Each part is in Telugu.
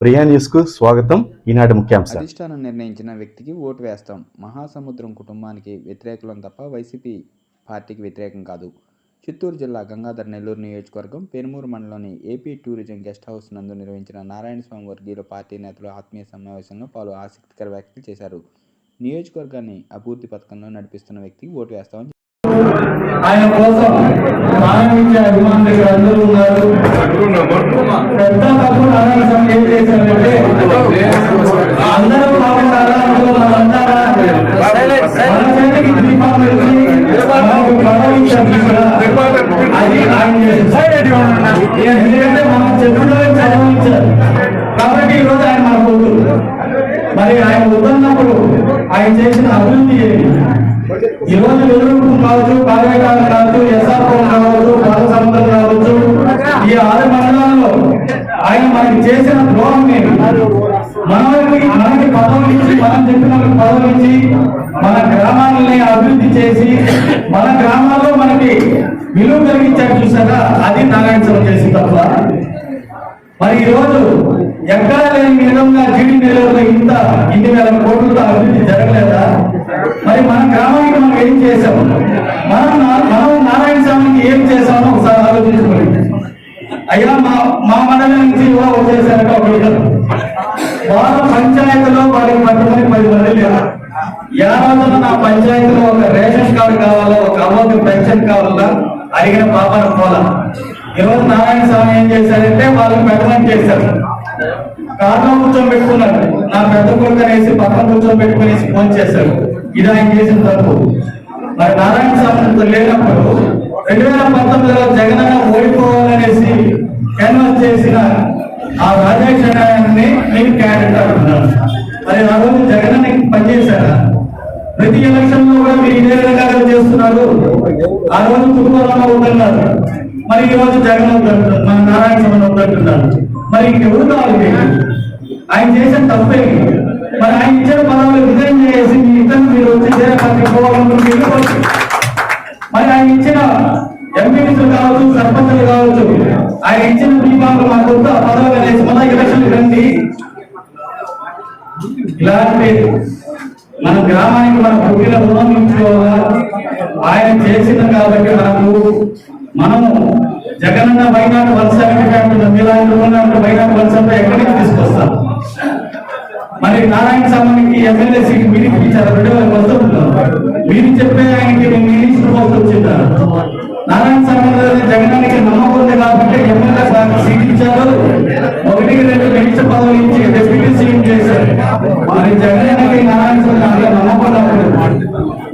ప్రియా కు స్వాగతం. ఈనాటి ముఖ్యాంశం అధిష్టానం నిర్ణయించిన వ్యక్తికి ఓటు వేస్తాం. మహాసముద్రం కుటుంబానికి వ్యతిరేకులం తప్ప వైసీపీ పార్టీకి వ్యతిరేకం కాదు. చిత్తూరు జిల్లా గంగాధర్ నెల్లూరు నియోజకవర్గం పెనుమూరు మండలంలోని ఏపీ టూరిజం గెస్ట్ హౌస్ నందు నిర్వహించిన నారాయణ స్వామి వర్గీయుల పార్టీ నేతలు ఆత్మీయ సమావేశంలో పలు ఆసక్తికర వ్యాఖ్యలు చేశారు. నియోజకవర్గాన్ని అభివృద్ధి పథకంలో నడిపిస్తున్న వ్యక్తికి ఓటు వేస్తామని ఆయన కోసం ప్రారంభించే అభిమానులు ఇక్కడ అందరూ ఉన్నారు. పెద్ద తప్పు నారాయణ స్వామి ఏం చేశారంటే అందరూ బాగుంటారా ఎందుకంటే మనం కాబట్టి ఈరోజు ఆయన మన కూతురు మరి ఆయన వద్దన్నప్పుడు ఆయన చేసిన అభివృద్ధి ఏంటి ఈ రోజు వెలుగుకు కావచ్చు కావ్యకాలం కావచ్చు ఎస్ఆర్ఓ కావచ్చు బాల సముద్రం కావచ్చు ఈ ఆరు మండలాల్లో ఆయన మనకి చేసిన ద్రోహం మనకి మనకి పదవులు ఇచ్చి మనం చెప్పిన వాళ్ళకి పదవులు ఇచ్చి మన గ్రామాలని అభివృద్ధి చేసి మన గ్రామాల్లో మనకి విలువ కలిగించారు చూసారా? అది నారాయణ స్వామి చేసి తప్ప. మరి ఈరోజు ఎక్కడా లేని విధంగా జీడి నెలవులో ఇంత ఇన్ని వేల కోట్లతో అభివృద్ధి జరగలేదా మరి మన గ్రామానికి మనం మనం నారాయణ స్వామికి ఏం చేశామో ఒకసారి ఆలోచించుకోండి. అయ్యా మా మా మండలం నుంచి కూడా వచ్చేసారట ఒక వాళ్ళ పంచాయతీలో వారికి పట్టుకొని పది మంది లేదా ఏ రోజున నా పంచాయతీలో ఒక రేషన్ కార్డు కావాలా ఒక అమ్మకి పెన్షన్ కావాలా అడిగిన పాపన పోలా. ఈరోజు నారాయణ స్వామి ఏం చేశారంటే వాళ్ళని పెట్టమని చేశారు. కారణం కూర్చోబెట్టుకున్నాడు నా పెద్ద కొడుకు అనేసి పక్కన కూర్చోబెట్టుకునేసి ఫోన్ చేశారు. ఇది ఆయన చేసిన తప్పు. మరి నారాయణ స్వామి లేనప్పుడు రెండు వేల పంతొమ్మిదిలో జగన్ ఓడిపోవాలనేసి కన్వర్స్ చేసిన ఆ రాజేష్ నారాయణని నేను క్యాండిడేట్ అంటున్నాను మరి ఆ రోజు జగన్ పనిచేశారా? ప్రతి ఎలక్షన్లో కూడా మీరు ఇదే విధంగా చేస్తున్నారు. ఆ రోజు తురుకోరామ ఉంటున్నారు మరి ఈ రోజు జగన్ వద్దంటున్నారు మన నారాయణ స్వామి వద్దంటున్నారు మరి ఇంకెవరు కావాలి ఆయన చేసిన తప్పే మరి ఆయన ఇచ్చిన పదవులు రిజైన్ చేసి మీ ఇద్దరు మీరు వచ్చి వేరే సర్పంచులు కావచ్చు. ఆయన ఇచ్చిన దీపాలు మాకు వద్దు, ఆ పదవులు అనేసి మళ్ళీ ఎలక్షన్ రండి. ఇలాంటి మన గ్రామానికి మన పుట్టిన రుణం ఇచ్చుకోవాలా ఆయన చేసిన కాబట్టి మనకు మనము జగనన్న వైనాడు వలస ఇలాంటి ఉన్నటువంటి వైనాడు వలసపై ఎక్కడికి తీసుకొస్తాం మరి నారాయణ స్వామికి ఎమ్మెల్యే సీట్ మీరు ఇచ్చారు రెండు వేల పంతొమ్మిదిలో మీరు చెప్పే ఆయనకి నేను మినిస్టర్ పోస్ట్ వచ్చిందా? నారాయణ స్వామి మీద జగనానికి నమ్మకం కాబట్టి ఎమ్మెల్యే సార్ సీట్ ఇచ్చారు ఒకటికి రెండు గెలిచ పదవులు ఇచ్చి డిప్యూటీ సీఎం చేశారు. మరి జగనానికి నారాయణ స్వామి అంత నమ్మకం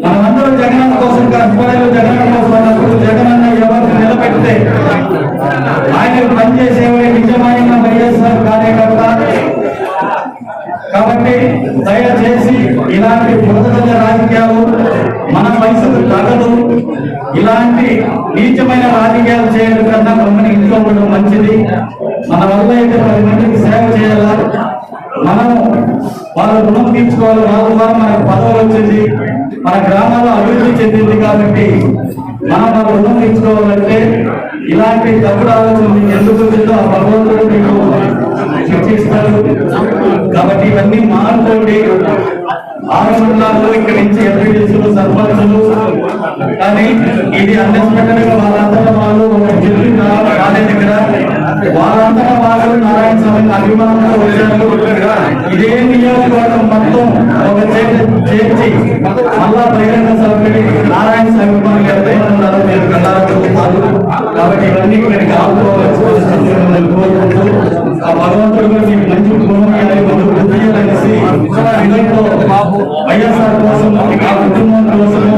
మనమందరం మనమందరూ కోసం కష్టపడాలి జగనన్న కోసం అన్నప్పుడు జగనన్న ఎవరిని నిలబెడితే ఆయన పనిచేసే కాబట్టి దయచేసి ఇలాంటి బురదల రాజకీయాలు మన వయసుకు తగదు. ఇలాంటి నీచమైన రాజకీయాలు చేయడం కన్నా మమ్మల్ని ఇంట్లో ఉండడం మంచిది. మన వల్ల అయితే పది మందికి సేవ చేయాలా? మనము వాళ్ళ రుణం తీర్చుకోవాలి. వాళ్ళ ద్వారా మనకు పదవులు వచ్చింది. మన గ్రామాల్లో అభివృద్ధి చెందింది కాబట్టి మనం మన రుణం తీర్చుకోవాలంటే ఇలాంటి తప్పుడు ఆలోచన ఎందుకు వచ్చిందో ఆ భగవంతుడు మీకు శిక్షిస్తాడు కాబట్టి ఇవన్నీ మానుకోండి ఆరు ఇక్కడి నుంచి ఎంపీడీసీలు సర్పంచులు. కానీ ఇది అన్ఎక్స్పెక్టెడ్గా వాళ్ళంతటా వాళ్ళు ఒక జిల్లు కాలేదు ఇక్కడ. వాళ్ళంతటా వాళ్ళు నారాయణ స్వామి అభిమానంగా వచ్చారు ఇదే నియోజకవర్గం మొత్తం ఒక చేర్చి మళ్ళా బహిరంగ సభ్యుడి నారాయణ స్వామి అభిమానులు ఎంత ఉన్నారో మీరు కళ్ళారా వైఎస్ఆర్ కోసము ఆ కుటుంబం కోసము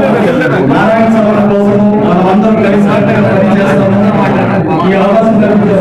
నారాయణ సభల కోసము మనమందరం కలిసి పనిచేస్తాము ఈ అవకాశం కలిగిన